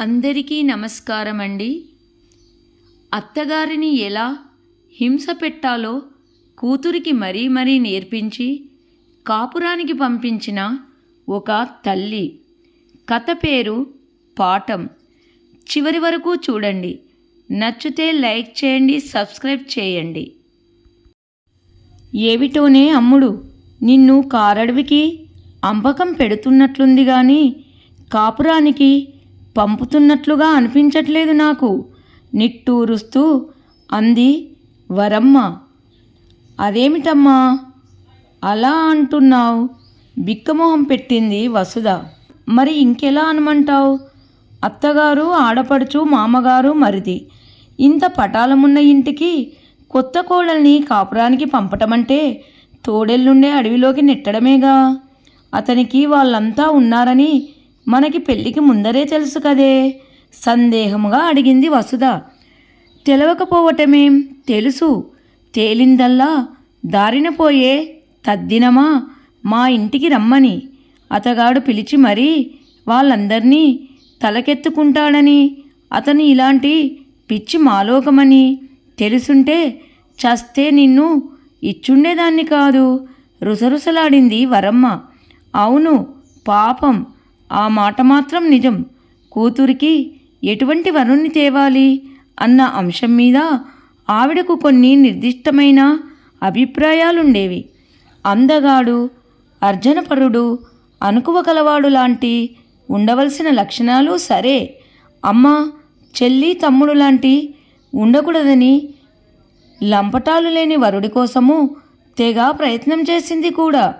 అందరికీ నమస్కారం అండి అత్తగారిని ఎలా హింస పెట్టాలో కూతురికి మరీ మరీ నేర్పించి కాపురానికి పంపించిన ఒక తల్లి. కథ పేరు పాఠం. చివరి వరకు చూడండి. నచ్చితే లైక్ చేయండి సబ్స్క్రైబ్ చేయండి. ఏమిటోనే అమ్ముడు నిన్ను కారడవికి అంపకం పెడుతున్నట్లుంది కానీ కాపురానికి పంపుతున్నట్లుగా అనిపించట్లేదు నాకు. నిట్టూరుస్తూ అంది వరమ్మ. అదేమిటమ్మా? అలా అంటున్నావు? బిక్కమొహం పెట్టింది వసుధ. మరి ఇంకెలా అనమంటావు? అత్తగారు ఆడపడుచు మామగారు మరిది. ఇంత పటాలమున్న ఇంటికి కొత్త కోడల్ని కాపురానికి పంపటమంటే తోడెల్లుండే అడవిలోకి నెట్టడమేగా? అతనికి వాళ్ళంతా ఉన్నారని మనకి పెళ్ళికి ముందరే తెలుసు కదే? సందేహముగా అడిగింది వసుధ. తెలవకపోవటమేం? తెలుసు. తేలిందల్లా దారిన పోయే తద్దినమా? మా ఇంటికి రమ్మని. అతగాడు పిలిచి మరీ వాళ్ళందర్నీ తలకెత్తుకుంటాడని. అతను ఇలాంటి పిచ్చి మాలోకమని. తెలుసుంటే చస్తే నిన్ను ఇచ్చుండేదాన్ని కాదు. రుసరుసలాడింది వరమ్మ. అవును పాపం. ఆ మాట మాత్రం నిజం. కూతురికి ఎటువంటి వరుణ్ణి తేవాలి అన్న అంశం మీద ఆవిడకు కొన్ని నిర్దిష్టమైన అభిప్రాయాలుండేవి. అందగాడు అర్జనపరుడు అనుకువ కలవాడు లాంటి ఉండవలసిన లక్షణాలు సరే. అమ్మ చెల్లి తమ్ముడు లాంటి ఉండకూడదని లంపటాలు లేని వరుడి కోసము తెగ ప్రయత్నం చేసింది కూడా.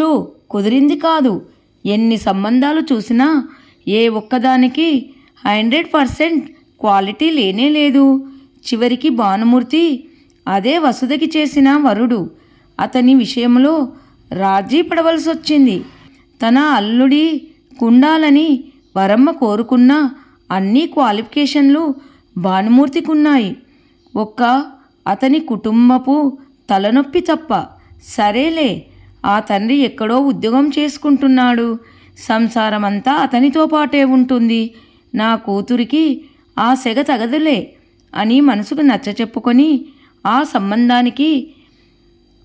చూ కుదిరింది కాదు. ఎన్ని సంబంధాలు చూసినా ఏ ఒక్కదానికి హండ్రెడ్ పర్సెంట్ క్వాలిటీ లేనే లేదు. చివరికి భానుమూర్తి అదే వసుదకి చేసిన వరుడు. అతని విషయంలో రాజీ పడవలసి వచ్చింది తన అల్లుడి కుండాలని వరమ్మ కోరుకున్న అన్ని క్వాలిఫికేషన్లు భానుమూర్తికున్నాయి. ఒక్క అతని కుటుంబపు తలనొప్పి తప్ప సరేలే ఆ తండ్రి ఎక్కడో ఉద్యోగం చేసుకుంటున్నాడు. సంసారమంతా అతనితో పాటే ఉంటుంది. నా కూతురికి ఆ సెగ తగదులే అని మనసుకు నచ్చ చెప్పుకొని ఆ సంబంధానికి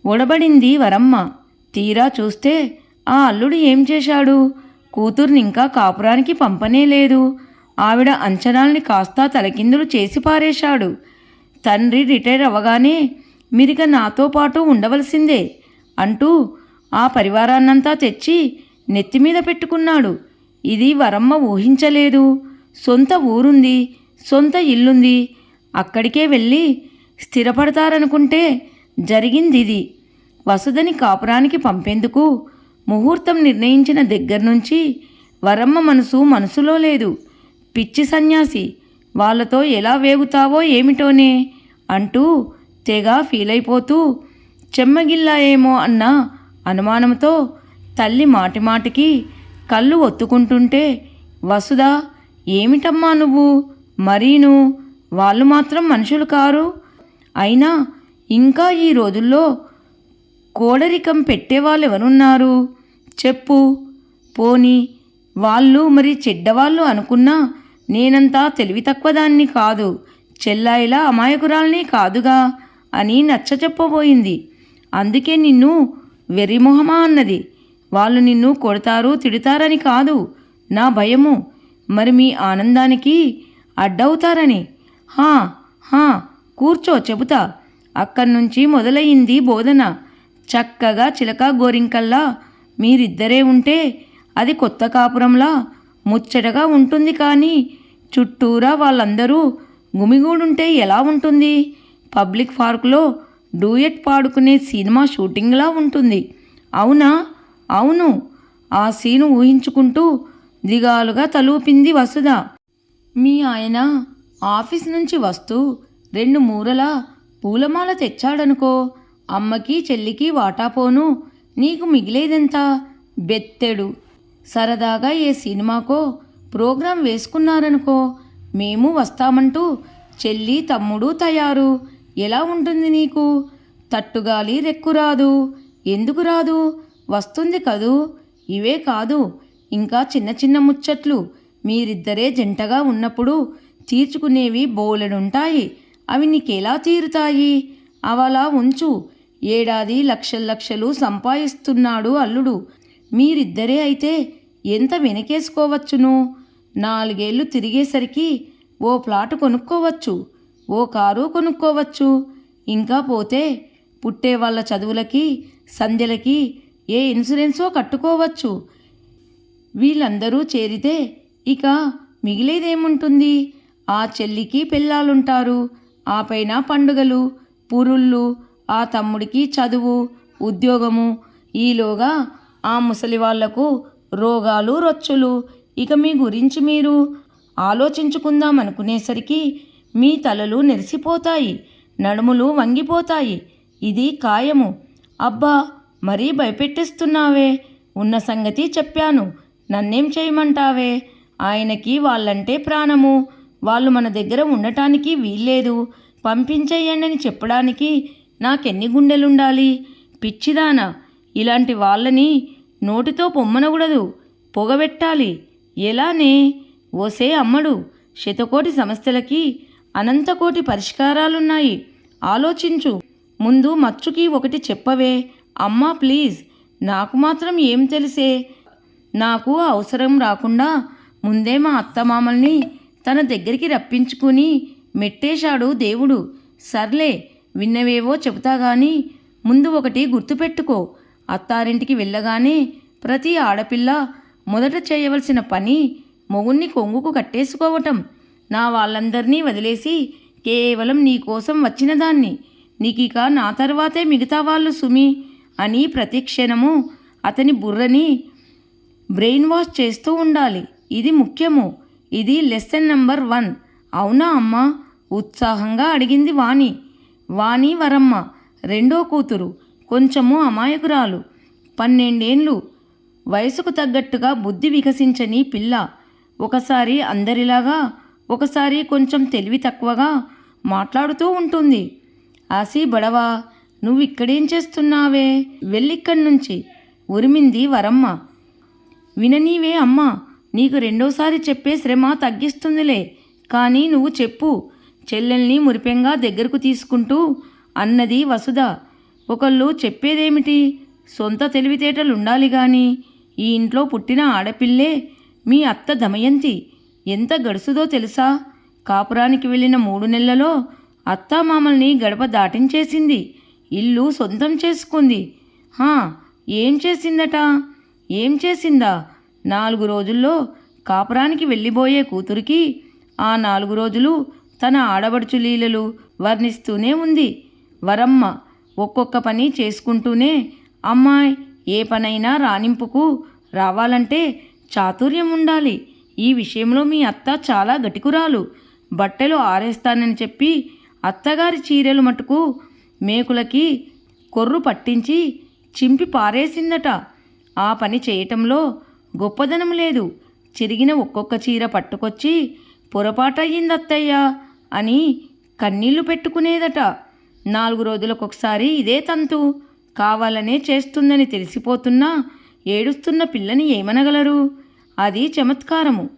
ఒడబడింది వరమ్మ. తీరా చూస్తే ఆ అల్లుడు ఏం చేశాడు? కూతుర్ని ఇంకా కాపురానికి పంపనే లేదు. ఆవిడ అంచనాల్ని కాస్తా తలకిందులు చేసి పారేశాడు. తండ్రి రిటైర్ అవ్వగానే మీరిక నాతో పాటు ఉండవలసిందే అంటూ ఆ పరివారాన్నంతా తెచ్చి నెత్తిమీద పెట్టుకున్నాడు. ఇది వరమ్మ ఊహించలేదు. సొంత ఊరుంది సొంత ఇల్లుంది. అక్కడికే వెళ్ళి స్థిరపడతారనుకుంటే జరిగింది ఇది వసుదని కాపురానికి పంపేందుకు ముహూర్తం నిర్ణయించిన దగ్గర నుంచి వరమ్మ మనసు మనసులో లేదు. పిచ్చి సన్యాసి వాళ్ళతో ఎలా వేగుతావో ఏమిటోనే అంటూ తెగ ఫీల్ అయిపోతూ చెమ్మగిల్లాయేమో అన్న అనుమానంతో తల్లి మాటిమాటికి కళ్ళు ఒత్తుకుంటుంటే వసుదా ఏమిటమ్మా నువ్వు? మరీను? వాళ్ళు మాత్రం మనుషులు కారు? అయినా ఇంకా ఈ రోజుల్లో కోడరికం పెట్టేవాళ్ళు ఎవరున్నారు చెప్పు. పోని వాళ్ళు మరి చెడ్డవాళ్ళు అనుకున్నా నేనంతా తెలివి తక్కువదాన్ని కాదు. చెల్లాయిలా అమాయకురాల్ని కాదుగా అని నచ్చ చెప్పబోయింది అందుకే నిన్ను వెర్రిమొహమా అన్నది. వాళ్ళు నిన్ను కొడతారు తిడతారని కాదు. నా భయము. మరి మీ ఆనందానికి అడ్డవుతారని. హా హా కూర్చో చెబుతా. అక్కడి నుంచి మొదలయ్యింది బోధన. చక్కగా చిలక గోరింకల్లా మీరిద్దరే ఉంటే అది కొత్త కాపురంలా ముచ్చటగా ఉంటుంది కానీ చుట్టూరా వాళ్ళందరూ గుమిగూడుంటే ఎలా ఉంటుంది? పబ్లిక్ పార్కులో డూయట్ పాడుకునే సినిమా షూటింగ్లా ఉంటుంది. అవునా? అవును. ఆ సీను ఊహించుకుంటూ దిగాలుగా తలూపింది వసుధ. మీ ఆయన ఆఫీస్ నుంచి వస్తూ రెండు మూరల పూలమాల తెచ్చాడనుకో అమ్మకి చెల్లికి వాటాపోను నీకు మిగిలేదెంత? బెత్తెడు. సరదాగా ఏ సినిమాకో ప్రోగ్రాం వేసుకున్నారనుకో మేము వస్తామంటూ చెల్లి తమ్ముడు తయారు. ఎలా ఉంటుంది నీకు? తట్టుగాలి రెక్కురాదు ఎందుకు రాదు? వస్తుంది కదూ? ఇవే కాదు. ఇంకా చిన్న చిన్న ముచ్చట్లు. మీరిద్దరే జంటగా ఉన్నప్పుడు తీర్చుకునేవి బోలెడుంటాయి. అవి నీకెలా తీరుతాయి? అవలా ఉంచు. ఏడాది లక్షల లక్షలు సంపాదిస్తున్నాడు అల్లుడు. మీరిద్దరే అయితే ఎంత వెనకేసుకోవచ్చును? నాలుగేళ్ళు తిరిగేసరికి ఓ ప్లాటు కొనుక్కోవచ్చు. ఓ కారు కొనుక్కోవచ్చు. ఇంకా పోతే పుట్టే వాళ్ళ చదువులకి సంధ్యలకి ఏ ఇన్సూరెన్సో కట్టుకోవచ్చు. వీళ్ళందరూ చేరితే ఇక మిగిలేదేముంటుంది? ఆ చెల్లికి పిల్లాలుంటారు ఆ పైన పండుగలు పురుళ్ళు ఆ తమ్ముడికి చదువు ఉద్యోగము. ఈలోగా ఆ ముసలి వాళ్ళకు రోగాలు రొచ్చులు. ఇక మీ గురించి మీరు ఆలోచించుకుందాం అనుకునేసరికి మీ తలలు నెరిసిపోతాయి నడుములు వంగిపోతాయి. ఇది ఖాయము. అబ్బా మరీ భయపెట్టిస్తున్నావే. ఉన్న సంగతి చెప్పాను. నన్నేం చేయమంటావే? ఆయనకి వాళ్ళంటే ప్రాణము. వాళ్ళు మన దగ్గర ఉండటానికి వీల్లేదు. పంపించేయండి అని చెప్పడానికి నాకెన్ని గుండెలుండాలి? పిచ్చిదానా ఇలాంటి వాళ్ళని నోటితో పొమ్మనకూడదు. పొగబెట్టాలి. ఎలానే? ఓసే అమ్మడు. శతకోటి సంస్థలకి అనంతకోటి పరిష్కారాలున్నాయి. ఆలోచించు. ముందు మచ్చుకి ఒకటి చెప్పవే. అమ్మా ప్లీజ్. నాకు మాత్రం ఏం తెలిసే? నాకు అవసరం రాకుండా ముందే మా అత్తమామల్ని తన దగ్గరికి రప్పించుకుని మెట్టేశాడు దేవుడు. సర్లే విన్నవేవో చెబుతా గాని ముందు ఒకటి గుర్తుపెట్టుకో. అత్తారింటికి వెళ్ళగానే ప్రతి ఆడపిల్ల మొదట చేయవలసిన పని మొగుణ్ణి కొంగుకు కట్టేసుకోవటం. నా వాళ్ళందరినీ వదిలేసి కేవలం నీ కోసం వచ్చిన దాన్ని. నీకిక నా తర్వాతే మిగతా వాళ్ళు సుమి అని ప్రతిక్షణము అతని బుర్రని బ్రెయిన్ వాష్ చేస్తూ ఉండాలి. ఇది ముఖ్యము. ఇది లెసన్ నంబర్ వన్. అవునా అమ్మ? ఉత్సాహంగా అడిగింది వాణి. వాణి వరమ్మ రెండో కూతురు కొంచెము అమాయకురాలు. పన్నెండేండ్లు. వయసుకు తగ్గట్టుగా బుద్ధి వికసించని పిల్ల. ఒకసారి అందరిలాగా ఒకసారి కొంచెం తెలివి తక్కువగా మాట్లాడుతూ ఉంటుంది. ఆసి బడవా నువ్వు ఇక్కడేం చేస్తున్నావే? వెళ్ళిక్కడి నుంచి ఉరిమింది వరమ్మ. విననీవే అమ్మా నీకు రెండోసారి చెప్పే శ్రమ తగ్గిస్తుందిలే. కానీ నువ్వు చెప్పు. చెల్లెల్ని మురిపెంగా దగ్గరకు తీసుకుంటూ అన్నది వసుధ. ఒకళ్ళు చెప్పేదేమిటి? సొంత తెలివితేటలు ఉండాలి గాని ఈ ఇంట్లో పుట్టిన ఆడపిల్లే మీ అత్త దమయంతి. ఎంత గడుసుదో తెలుసా? కాపురానికి వెళ్ళిన మూడు నెలలలో అత్తామామల్ని గడప దాటించేసింది. ఇల్లు సొంతం చేసుకుంది. హా ఏం చేసిందట? ఏం చేసిందా? నాలుగు రోజుల్లో కాపురానికి వెళ్ళిపోయే కూతురికి ఆ నాలుగు రోజులు తన ఆడబడుచు లీలలు వర్ణిస్తూనే ఉంది. వరమ్మ ఒక్కొక్క పని చేసుకుంటూనే అమ్మాయి ఏ పనైనా రాణింపుకు రావాలంటే చాతుర్యం ఉండాలి. ఈ విషయంలో మీ అత్త చాలా గటికురాలు బట్టలు ఆరేస్తానని చెప్పి అత్తగారి చీరలు మటుకు మేకులకి కొర్రు పట్టించి చింపి పారేసిందట. ఆ పని చేయటంలో గొప్పదనం లేదు. చిరిగిన ఒక్కొక్క చీర పట్టుకొచ్చి పొరపాటయ్యింది అత్తయ్య అని కన్నీళ్ళు పెట్టుకునేదట. నాలుగు రోజులకొకసారి ఇదే తంతు. కావాలనే చేస్తుందని తెలిసిపోతున్నా ఏడుస్తున్న పిల్లని ఏమనగలరు? అది చమత్కారము.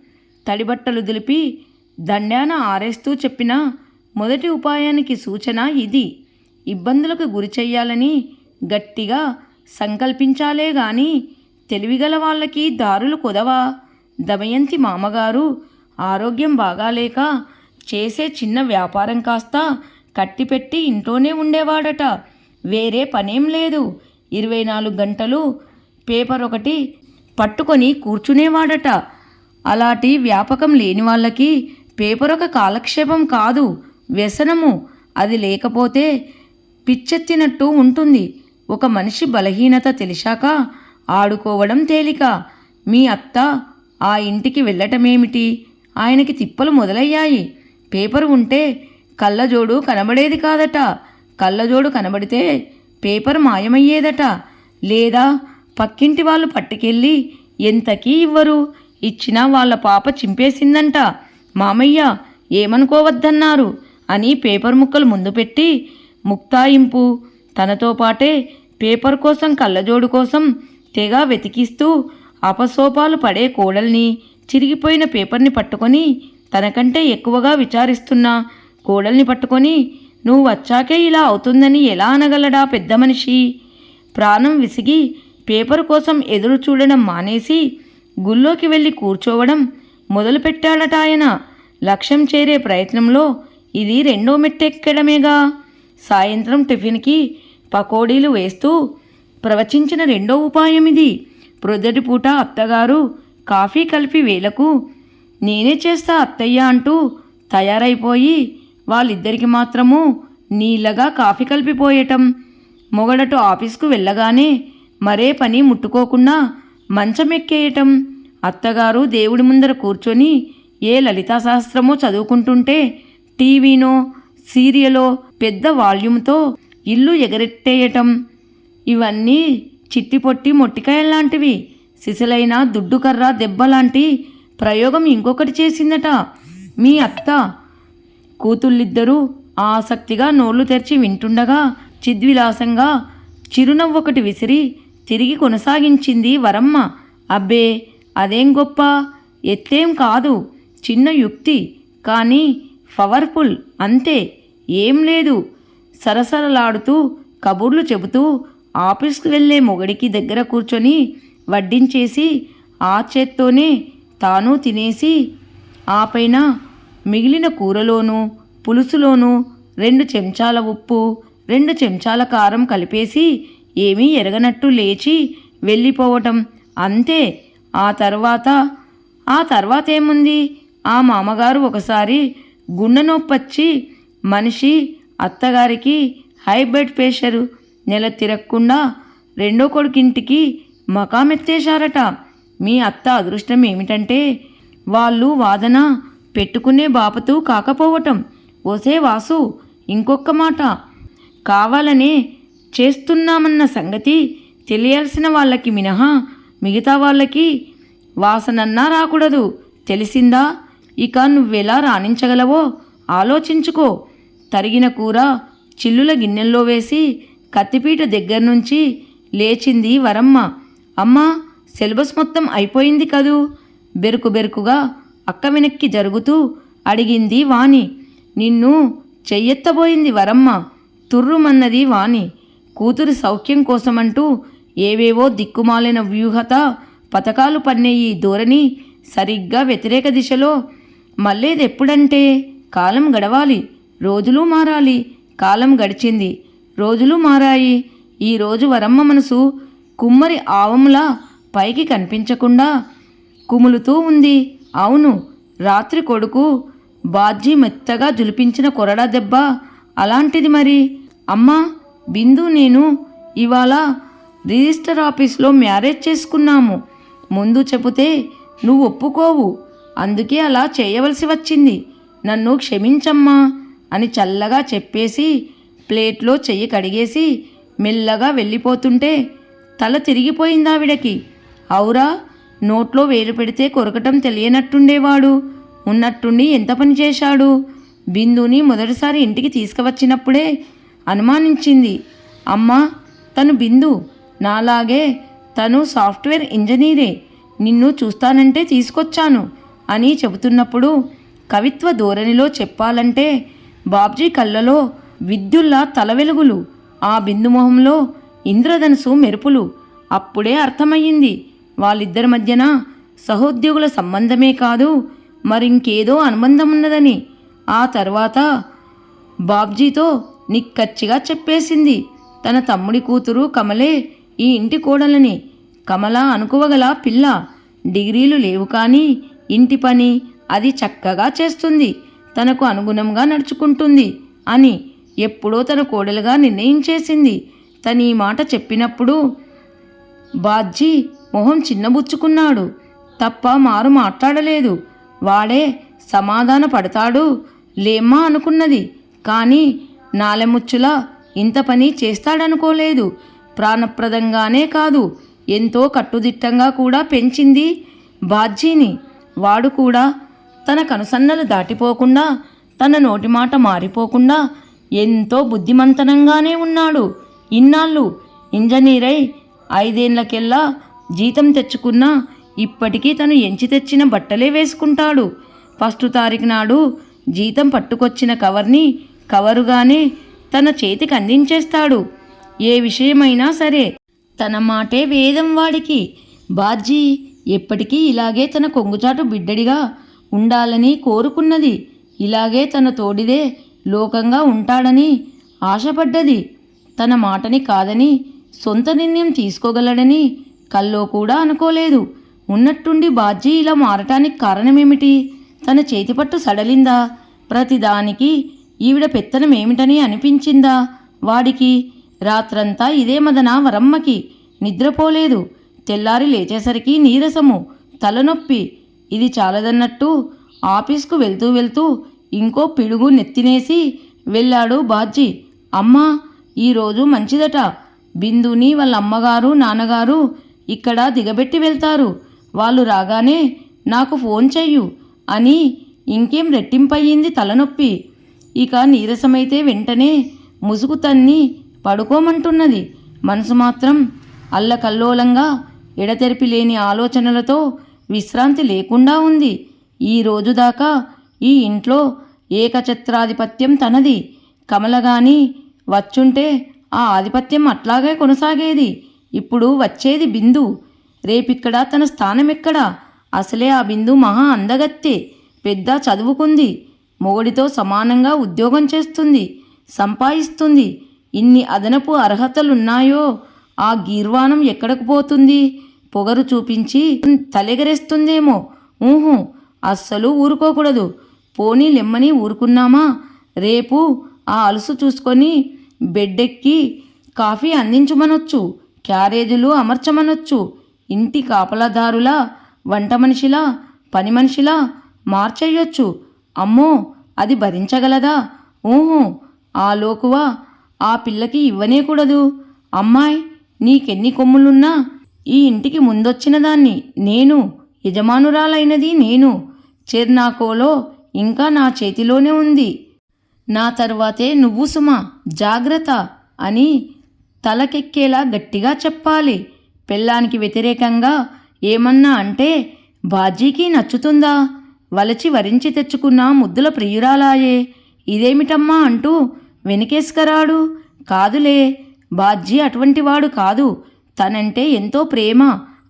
తడిబట్టలు దులిపి దండాన ఆరేస్తూ చెప్పిన మొదటి ఉపాయానికి సూచన ఇది. ఇబ్బందులకు గురి చెయ్యాలని గట్టిగా సంకల్పించాలే గాని తెలివిగల వాళ్ళకి దారులు కుదవా? దమయంతి మామగారు ఆరోగ్యం బాగాలేక చేసే చిన్న వ్యాపారం కాస్త కట్టిపెట్టి ఇంట్లోనే ఉండేవాడట. వేరే పనేం లేదు. ఇరవై నాలుగు గంటలు పేపర్ ఒకటి పట్టుకొని కూర్చునేవాడట. అలాంటి వ్యాపకం లేని వాళ్ళకి పేపర్ ఒక కాలక్షేపం కాదు. వ్యసనము. అది లేకపోతే పిచ్చెత్తినట్టు ఉంటుంది. ఒక మనిషి బలహీనత తెలిసాక ఆడుకోవడం తేలిక. మీ అత్త ఆ ఇంటికి వెళ్ళటమేమిటి? ఆయనకి తిప్పలు మొదలయ్యాయి. పేపర్ ఉంటే కళ్ళజోడు కనబడేది కాదట. కళ్ళజోడు కనబడితే పేపర్ మాయమయ్యేదట. లేదా పక్కింటి వాళ్ళు పట్టుకెళ్ళి ఎంతకీ ఇవ్వరు? ఇచ్చినా వాళ్ళ పాప చింపేసిందంట. మామయ్య ఏమనుకోవద్దన్నారు? అని పేపర్ ముక్కలు ముందు పెట్టి ముక్తాయింపు తనతో పాటే పేపర్ కోసం కళ్ళజోడు కోసం తెగ వెతికిస్తూ అపసోపాలు పడే కోడల్ని చిరిగిపోయిన పేపర్ని పట్టుకొని తనకంటే ఎక్కువగా విచారిస్తున్న. కోడల్ని పట్టుకొని నువ్వు వచ్చాకే ఇలా అవుతుందని ఎలా అనగలడా పెద్ద మనిషి? ప్రాణం విసిగి పేపర్ కోసం ఎదురు చూడడం మానేసి గుళ్ళోకి వెళ్ళి కూర్చోవడం మొదలుపెట్టాడట ఆయన. లక్ష్యం చేరే ప్రయత్నంలో ఇది రెండో మెట్టెక్కడమేగా? సాయంత్రం టిఫిన్కి పకోడీలు వేస్తూ ప్రవచించిన రెండో ఉపాయం ఇది. ప్రొదటి పూట అత్తగారు కాఫీ కలిపి వేలకు నేనే చేస్తా అత్తయ్య అంటూ తయారైపోయి వాళ్ళిద్దరికి మాత్రము నీళ్ళగా కాఫీ కలిపిపోయటం. మొగడటు ఆఫీస్కు వెళ్ళగానే మరే పని ముట్టుకోకుండా మంచం ఎక్కేయటం అత్తగారు దేవుడి ముందర కూర్చొని ఏ లలితా శాస్త్రమో చదువుకుంటుంటే టీవీనో సీరియలో పెద్ద వాల్యూమ్తో ఇల్లు ఎగరెట్టేయటం. ఇవన్నీ చిట్టిపొట్టి మొట్టికాయల్లాంటివి. సిసలైన దుడ్డుకర్ర దెబ్బలాంటి ప్రయోగం ఇంకొకటి చేసిందట మీ అత్త. కూతుళ్ళిద్దరూ ఆసక్తిగా నోళ్ళు తెరిచి వింటుండగా చిద్విలాసంగా చిరునవ్వొకటి విసిరి తిరిగి కొనసాగించింది వరమ్మ. అబ్బే అదేం గొప్ప? ఎత్తేం కాదు. చిన్న యుక్తి. కానీ పవర్ఫుల్. అంతే. ఏం లేదు. సరసరలాడుతూ కబుర్లు చెబుతూ ఆఫీస్కి వెళ్ళే మొగడికి దగ్గర కూర్చొని వడ్డించేసి ఆ చేత్తోనే తాను తినేసి ఆ పైన మిగిలిన కూరలోనూ పులుసులోనూ రెండు చెంచాల ఉప్పు రెండు చెంచాల కారం కలిపేసి ఏమీ ఎరగనట్టు లేచి వెళ్ళిపోవటం. అంతే. ఆ తర్వాత ఆ తర్వాత ఏముంది ఆ మామగారు ఒకసారి గుండె నొప్పొచ్చి మనిషి అత్తగారికి హై బ్లడ్ ప్రెషరు నెల తిరగకుండా రెండో కొడుకింటికి మకామెత్తేశారట. మీ అత్త అదృష్టం ఏమిటంటే వాళ్ళు వాదన పెట్టుకునే బాపతూ కాకపోవటం. ఓసే వాసు ఇంకొక మాట. కావాలనే చేస్తున్నామన్న సంగతి తెలియాల్సిన వాళ్ళకి మినహా మిగతా వాళ్ళకి వాసనన్నా రాకూడదు. తెలిసిందా? ఇక నువ్వెలా రాణించగలవో ఆలోచించుకో. తరిగిన కూర చిల్లుల గిన్నెల్లో వేసి కత్తిపీట దగ్గర నుంచి లేచింది వరమ్మ. అమ్మా సిలబస్ మొత్తం అయిపోయింది కదూ? బెరుకు బెరుకుగా అక్క వెనక్కి జరుగుతూ అడిగింది వాణి. నిన్ను చెయ్యెత్తబోయింది వరమ్మ. తుర్రుమన్నది వాణి. కూతురి సౌఖ్యం కోసమంటూ ఏవేవో దిక్కుమాలిన వ్యూహత పథకాలు పన్నే ఈ ధోరణి సరిగ్గా వ్యతిరేక దిశలో మళ్ళేదెప్పుడంటే కాలం గడవాలి రోజులు మారాలి కాలం గడిచింది రోజులు మారాయి ఈరోజు వరమ్మ మనసు కుమ్మరి ఆవములా పైకి కనిపించకుండా కుములుతూ ఉంది. అవును రాత్రి కొడుకు బాజ్జీ మెత్తగా జులిపించిన కొరడా దెబ్బ అలాంటిది మరి. అమ్మా బిందు నేను ఇవాళ రిజిస్టర్ ఆఫీస్లో మ్యారేజ్ చేసుకున్నాము. ముందు చెబితే నువ్వు ఒప్పుకోవు. అందుకే అలా చేయవలసి వచ్చింది. నన్ను క్షమించమ్మా అని చల్లగా చెప్పేసి ప్లేట్లో చెయ్యి కడిగేసి మెల్లగా వెళ్ళిపోతుంటే తల తిరిగిపోయింది ఆవిడకి. అవురా నోట్లో వేలు పెడితే కొరకటం తెలియనట్టుండేవాడు. ఉన్నట్టుండి ఎంత పని చేశాడు? బిందుని మొదటిసారి ఇంటికి తీసుకువచ్చినప్పుడే అనుమానించింది. అమ్మా తను బిందు. నాలాగే తను సాఫ్ట్వేర్ ఇంజనీరే. నిన్ను చూస్తానంటే తీసుకొచ్చాను అని చెబుతున్నప్పుడు కవిత్వ ధోరణిలో చెప్పాలంటే బాబ్జీ కళ్ళలో విద్యుల్లా తల వెలుగులు ఆ బిందు మొహంలో ఇంద్రధనుసు మెరుపులు. అప్పుడే అర్థమయ్యింది. వాళ్ళిద్దరి మధ్యన సహోద్యోగుల సంబంధమే కాదు మరింకేదో అనుబంధం ఉన్నదని ఆ తర్వాత బాబ్జీతో నిక్కచ్చిగా చెప్పేసింది. తన తమ్ముడి కూతురు కమలే ఈ ఇంటి కోడలని. కమల అనుకోవగల పిల్ల. డిగ్రీలు లేవు కానీ ఇంటి పని అది చక్కగా చేస్తుంది. తనకు అనుగుణంగా నడుచుకుంటుంది అని ఎప్పుడో తన కోడలుగా నిర్ణయించేసింది. తను ఈ మాట చెప్పినప్పుడు బాజ్జీ మొహం చిన్నబుచ్చుకున్నాడు. తప్ప మారు మాట్లాడలేదు. వాడే సమాధాన పడతాడు. లేమ్మా అనుకున్నది. కానీ నాలెముచ్చులా ఇంత పని చేస్తాడనుకోలేదు. ప్రాణప్రదంగానే కాదు ఎంతో కట్టుదిట్టంగా కూడా పెంచింది బాధ్యని వాడు కూడా తన కనుసన్నలు దాటిపోకుండా తన నోటి మాట మారిపోకుండా ఎంతో బుద్ధిమంతనంగానే ఉన్నాడు. ఇన్నాళ్ళు ఇంజనీరై ఐదేళ్ళకెల్లా జీతం తెచ్చుకున్న ఇప్పటికీ తను ఎంచి తెచ్చిన బట్టలే వేసుకుంటాడు. ఫస్ట్ తారీఖు నాడు జీతం పట్టుకొచ్చిన కవర్ని కవరుగానే తన చేతికి అందించేస్తాడు. ఏ విషయమైనా సరే తన మాటే వేదం వాడికి. బాజీ ఎప్పటికీ ఇలాగే తన కొంగుచాటు బిడ్డడిగా ఉండాలని కోరుకున్నది. ఇలాగే తన తోడిదే లోకంగా ఉంటాడని ఆశపడ్డది. తన మాటని కాదని సొంత నిర్ణయం తీసుకోగలడని కల్లో కూడా అనుకోలేదు. ఉన్నట్టుండి బాజీ ఇలా మారటానికి కారణమేమిటి? తన చేతిపట్టు సడలిందా? ప్రతిదానికి ఈవిడ పెత్తనం ఏమిటని అనిపించిందా? వాడికి రాత్రంతా ఇదే మదన వరమ్మకి నిద్రపోలేదు. తెల్లారి లేచేసరికి నీరసము తలనొప్పి. ఇది చాలదన్నట్టు ఆఫీస్కు వెళ్తూ వెళ్తూ ఇంకో పిడుగు నెత్తినేసి వెళ్ళాడు బాజ్జీ. అమ్మా ఈరోజు మంచిదట. బిందుని వాళ్ళ అమ్మగారు నాన్నగారు ఇక్కడ దిగబెట్టి వెళ్తారు. వాళ్ళు రాగానే నాకు ఫోన్ చెయ్యు అని ఇంకేం రెట్టింపయ్యింది తలనొప్పి. ఇక నీరసమైతే వెంటనే ముసుగు తన్ని పడుకోమంటున్నది. మనసు మాత్రం అల్లకల్లోలంగా ఎడతెరిపి లేని ఆలోచనలతో విశ్రాంతి లేకుండా ఉంది. ఈ రోజు దాకా ఈ ఇంట్లో ఏకఛత్రాధిపత్యం తనది. కమలగాని వచ్చుంటే ఆ ఆధిపత్యం అట్లాగే కొనసాగేది. ఇప్పుడు వచ్చేది బిందు. రేపిక్కడ తన స్థానం ఎక్కడ అసలే ఆ బిందు మహా అందగత్తే. పెద్ద చదువుకుంది. మొగుడితో సమానంగా ఉద్యోగం చేస్తుంది సంపాదిస్తుంది. ఇన్ని అదనపు అర్హతలున్నాయో? ఆ గీర్వాణం ఎక్కడకు పోతుంది? పొగరు చూపించి తలెగరేస్తుందేమో? ఊహు అస్సలు ఊరుకోకూడదు. పోనీ లెమ్మని ఊరుకున్నామా? రేపు ఆ అలుసు చూసుకొని బెడ్డెక్కి కాఫీ అందించమనొచ్చు క్యారేజీలు అమర్చమనొచ్చు. ఇంటి కాపలాదారులా వంట మనిషిలా పని మనిషిలా మార్చేయొచ్చు అమ్మో అది భరించగలదా? ఊహు ఆ లోకువ ఆ పిల్లకి ఇవ్వనేకూడదు అమ్మాయ్ నీకెన్ని కొమ్ములున్నా ఈ ఇంటికి ముందొచ్చిన దాన్ని నేను యజమానురాలైనది నేను. చెర్నాకోలో ఇంకా నా చేతిలోనే ఉంది. నా తర్వాతే నువ్వు సుమ జాగ్రత్త అని తలకెక్కేలా గట్టిగా చెప్పాలి. పెళ్ళానికి వ్యతిరేకంగా ఏమన్నా అంటే బాజీకి నచ్చుతుందా? వలచి వరించి తెచ్చుకున్న ముద్దుల ప్రియురాలాయే. ఇదేమిటమ్మా అంటూ వెనకేసుకరాడు. కాదులే బాజ్జీ అటువంటివాడు కాదు. తనంటే ఎంతో ప్రేమ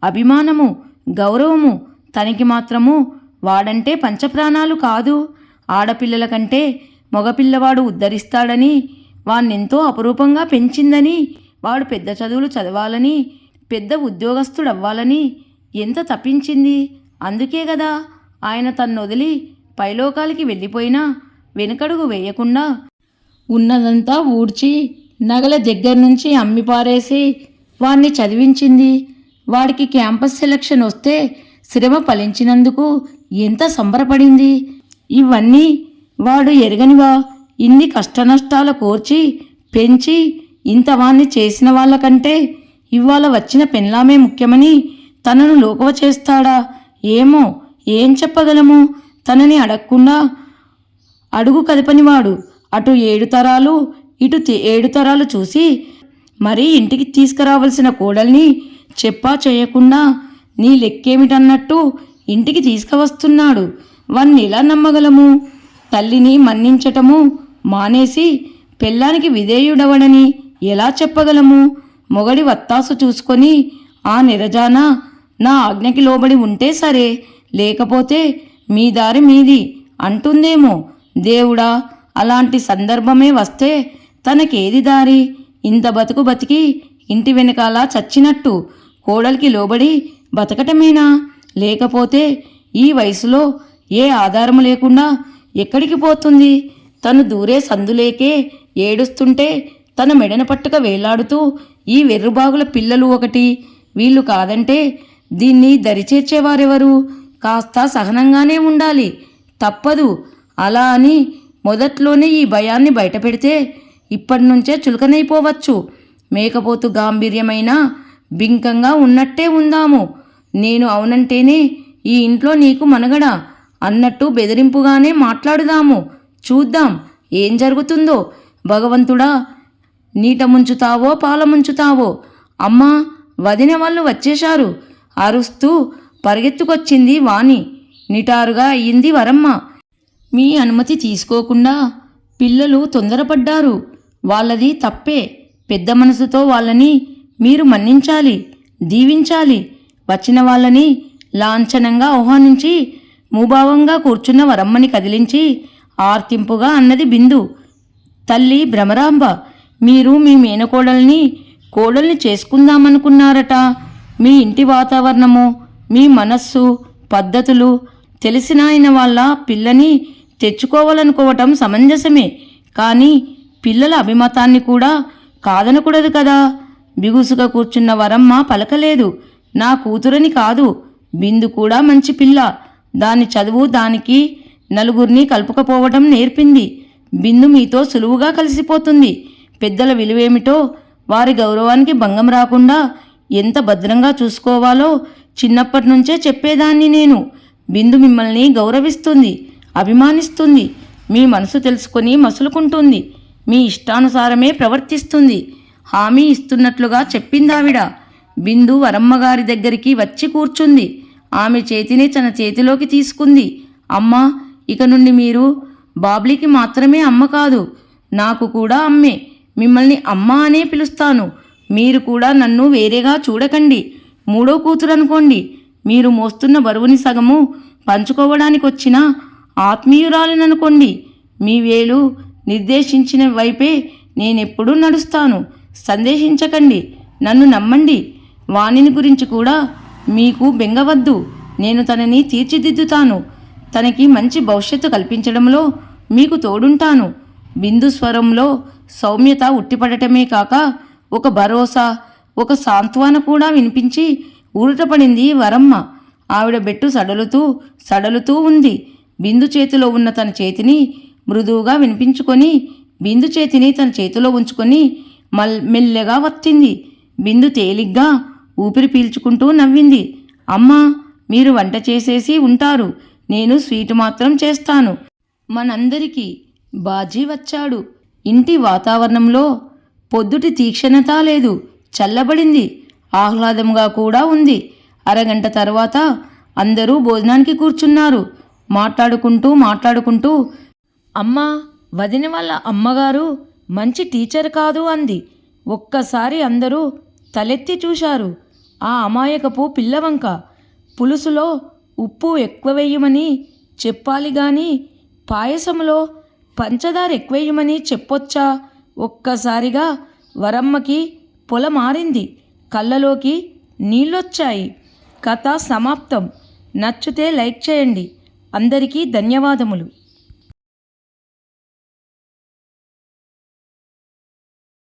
అభిమానము గౌరవము తనకి మాత్రము వాడంటే పంచప్రాణాలు కాదు. ఆడపిల్లల కంటే మగపిల్లవాడు ఉద్ధరిస్తాడని వాణ్ణెంతో అపురూపంగా పెంచిందని వాడు పెద్ద చదువులు చదవాలని పెద్ద ఉద్యోగస్తుడవ్వాలని ఎంత తప్పించింది. అందుకే కదా ఆయన తన్ను వదిలి పైలోకాలకి వెళ్ళిపోయినా వెనుకడుగు వేయకుండా ఉన్నదంతా ఊడ్చి నగల దగ్గర నుంచి అమ్మి పారేసి వాణ్ణి చదివించింది. వాడికి క్యాంపస్ సెలక్షన్ వస్తే శ్రమ ఫలించినందుకు ఎంత సంబరపడింది. ఇవన్నీ వాడు ఎరగనివా? ఇన్ని కష్టనష్టాల కోర్చి పెంచి ఇంత చేసిన వాళ్ళకంటే ఇవాళ వచ్చిన పెన్లామే ముఖ్యమని తనను లోకవ చేస్తాడా? ఏమో ఏం చెప్పగలము? తనని అడగకుండా అడుగు కదపనివాడు అటు ఏడు తరాలు ఇటు ఏడు తరాలు చూసి మరీ ఇంటికి తీసుకురావలసిన కోడల్ని చెప్పా చేయకుండా నీ లెక్కేమిటన్నట్టు ఇంటికి తీసుకువస్తున్నాడు. వాణ్ణి ఎలా నమ్మగలము? తల్లిని మన్నించటము మానేసి పెళ్ళానికి విధేయుడవడని ఎలా చెప్పగలము? మొగడి వత్తాసు చూసుకొని ఆ నిరజాన నా ఆజ్ఞకి లోబడి ఉంటే సరే లేకపోతే మీ దారి మీది అంటుందేమో. దేవుడా అలాంటి సందర్భమే వస్తే తనకేది దారి? ఇంత బతుకు బతికి ఇంటి వెనకాల చచ్చినట్టు కోడలికి లోబడి బతకటమేనా? లేకపోతే ఈ వయసులో ఏ ఆధారము లేకుండా ఎక్కడికి పోతుంది? తను దూరే సందులేకే ఏడుస్తుంటే తన మెడన పట్టుక వేలాడుతూ ఈ వెర్రుబాగుల పిల్లలు ఒకటి వీళ్ళు కాదంటే దీన్ని దరిచేర్చేవారెవరు? కాస్త సహనంగానే ఉండాలి. తప్పదు. అలా అని మొదట్లోనే ఈ భయాన్ని బయటపెడితే ఇప్పటి నుంచే చులకనైపోవచ్చు. మేకపోతు గాంభీర్యమైన బింకంగా ఉన్నట్టే ఉందాము. నేను అవునంటేనే ఈ ఇంట్లో నీకు మనగడ అన్నట్టు బెదిరింపుగానే మాట్లాడుదాము. చూద్దాం ఏం జరుగుతుందో. భగవంతుడా నీట ముంచుతావో పాల ముంచుతావో. అమ్మా వదిన వాళ్ళు వచ్చేశారు. అరుస్తూ పరిగెత్తుకొచ్చింది వాణి. నిటారుగా అయ్యింది వరమ్మ. మీ అనుమతి తీసుకోకుండా పిల్లలు తొందరపడ్డారు. వాళ్ళది తప్పే. పెద్ద మనసుతో వాళ్ళని మీరు మన్నించాలి దీవించాలి. వచ్చిన వాళ్ళని లాంఛనంగా ఆహ్వానించి మూభావంగా కూర్చున్న వరమ్మని కదిలించి ఆర్తింపుగా అన్నది బిందు. తల్లి భ్రమరాంబ మీరు మీ మేనకోడల్ని కోడల్ని చేసుకుందామనుకున్నారట. మీ ఇంటి వాతావరణము మీ మనస్సు పద్ధతులు తెలిసిన ఆయన వాళ్ళ పిల్లని తెచ్చుకోవాలనుకోవటం సమంజసమే. కానీ పిల్లల అభిమతాన్ని కూడా కాదనకూడదు కదా. బిగుసుగా కూర్చున్న వరమ్మ పలకలేదు. నా కూతురని కాదు. బిందు కూడా మంచి పిల్ల. దాని చదువు దానికి నలుగురిని కలుపుకపోవటం నేర్పింది. బిందు మీతో సులువుగా కలిసిపోతుంది. పెద్దల విలువేమిటో వారి గౌరవానికి భంగం రాకుండా ఎంత భద్రంగా చూసుకోవాలో చిన్నప్పటి నుంచే చెప్పేదాన్ని నేను. బిందు మిమ్మల్ని గౌరవిస్తుంది అభిమానిస్తుంది మీ మనసు తెలుసుకొని మసులుకుంటుంది మీ ఇష్టానుసారమే ప్రవర్తిస్తుంది. హామీ ఇస్తున్నట్లుగా చెప్పిందావిడ. బిందు వరమ్మగారి దగ్గరికి వచ్చి కూర్చుంది. ఆమె చేతిని తన చేతిలోకి తీసుకుంది. అమ్మా ఇక నుండి మీరు బాబ్లీకి మాత్రమే అమ్మ కాదు నాకు కూడా అమ్మే. మిమ్మల్ని అమ్మ అనే పిలుస్తాను. మీరు కూడా నన్ను వేరేగా చూడకండి. మూడో కూతురు అనుకోండి మీరు మోస్తున్న బరువుని సగము పంచుకోవడానికి వచ్చిన ఆత్మీయురాలిననుకోండి. మీ వేలు నిర్దేశించిన వైపే నేనెప్పుడూ నడుస్తాను. సందేహించకండి. నన్ను నమ్మండి. వాణిని గురించి కూడా మీకు బెంగవద్దు. నేను తనని తీర్చిదిద్దుతాను. తనకి మంచి భవిష్యత్తు కల్పించడంలో మీకు తోడుంటాను. బిందు స్వరంలో సౌమ్యత ఉట్టిపడటమే కాక ఒక భరోసా ఒక సాంత్వన కూడా వినిపించి ఊరటపడింది వరమ్మ. ఆవిడ బెట్టు సడలుతూ సడలుతూ ఉంది. బిందు చేతిలో ఉన్న తన చేతిని మృదువుగా వినిపించుకొని బిందు చేతిని తన చేతిలో ఉంచుకొని మల్ మెల్లగా వత్తింది. బిందు తేలిగ్గా ఊపిరి పీల్చుకుంటూ నవ్వింది. అమ్మా మీరు వంట చేసేసి ఉంటారు. నేను స్వీట్ మాత్రం చేస్తాను. మనందరికీ బాజీ వచ్చాడు. ఇంటి వాతావరణంలో పొద్దుటి తీక్షణత లేదు. చల్లబడింది. ఆహ్లాదంగా కూడా ఉంది. అరగంట తర్వాత అందరూ భోజనానికి కూర్చున్నారు. మాట్లాడుకుంటూ మాట్లాడుకుంటూ అమ్మా వదిన వాళ్ళ అమ్మగారు మంచి టీచర్ కాదు అంది. ఒక్కసారి అందరూ తలెత్తి చూశారు. ఆ అమాయకపు పిల్లవంక పులుసులో ఉప్పు ఎక్కువ వేయమని చెప్పాలి కానీ పాయసంలో పంచదార ఎక్కువేయమని చెప్పొచ్చా? ఒక్కసారిగా వరమ్మకి పొల మారింది కళ్ళలోకి నీళ్ళొచ్చాయి. కథ సమాప్తం. నచ్చితే లైక్ చేయండి. అందరికీ ధన్యవాదములు.